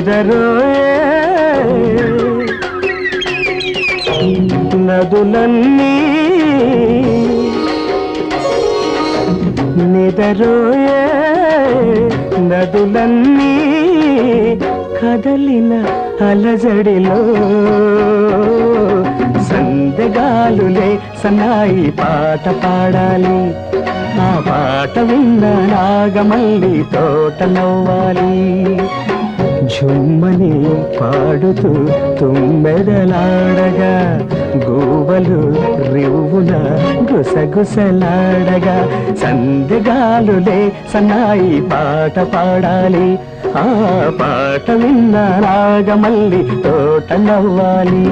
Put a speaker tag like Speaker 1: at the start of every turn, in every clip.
Speaker 1: ఎదరోయే నదులన్నీ నిదరోయే నదులన్నీ కదలిన అలజడిలో సందగాలులే సన్నాయి పాట పాడాలి. ఆ పాట విన్న నాగమల్లి తోట నవ్వాలి. చుమ్మని పాడుతూ తుమ్మెదలాడగా గోవలు రివ్వున గుసగుసలాడగా సందగాలులే సన్నాయి పాట పాడాలి. ఆ పాట విన్న రాగమల్లి తోట నవ్వాలి.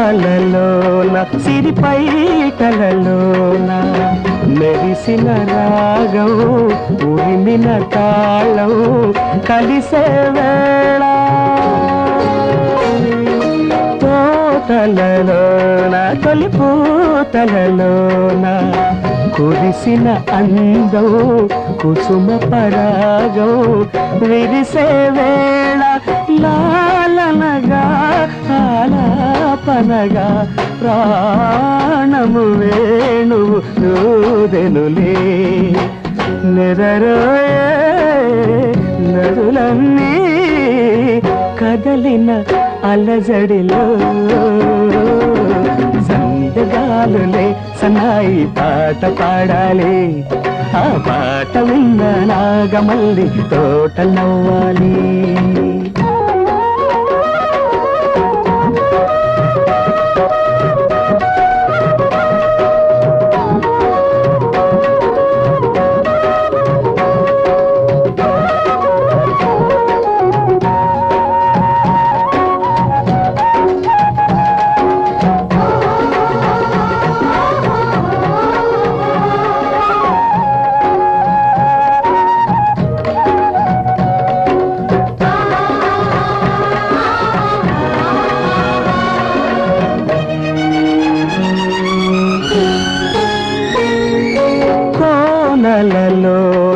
Speaker 1: పాటలలోన సిరిపైటలలోన మెరిసిన రాగం ఉరిమిన తాళం కలిసే వేళ. తోటలలోన తొలిపూతలలోన కురిసిన అందం కుసుమ పరాగం విరిసే వేళ. లా తపనగా ప్రాణము వేణువు నూదెనులే నెరరోయే నదులన్నీ కదలిన అలజడిలో. సందగాలులే సన్నాయి పాట పాడాలి. ఆ పాట విన్న నాగమల్లి తోట నవ్వాలి.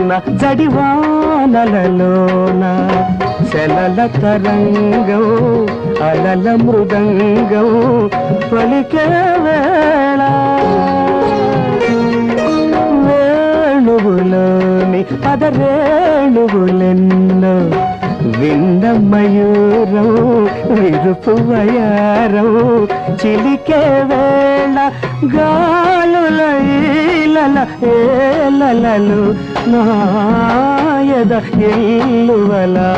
Speaker 1: కోనలలోన జడివానలలోన శలల తరంగం అలల మృదంగం పలికే వేళ. వేణువులోని పదరేణువులెన్నో విన్న మయూరం విరుపు వయారం చిలికే వేళ గాలుల ఏలలు నాయద ఎల్లువలాయనులే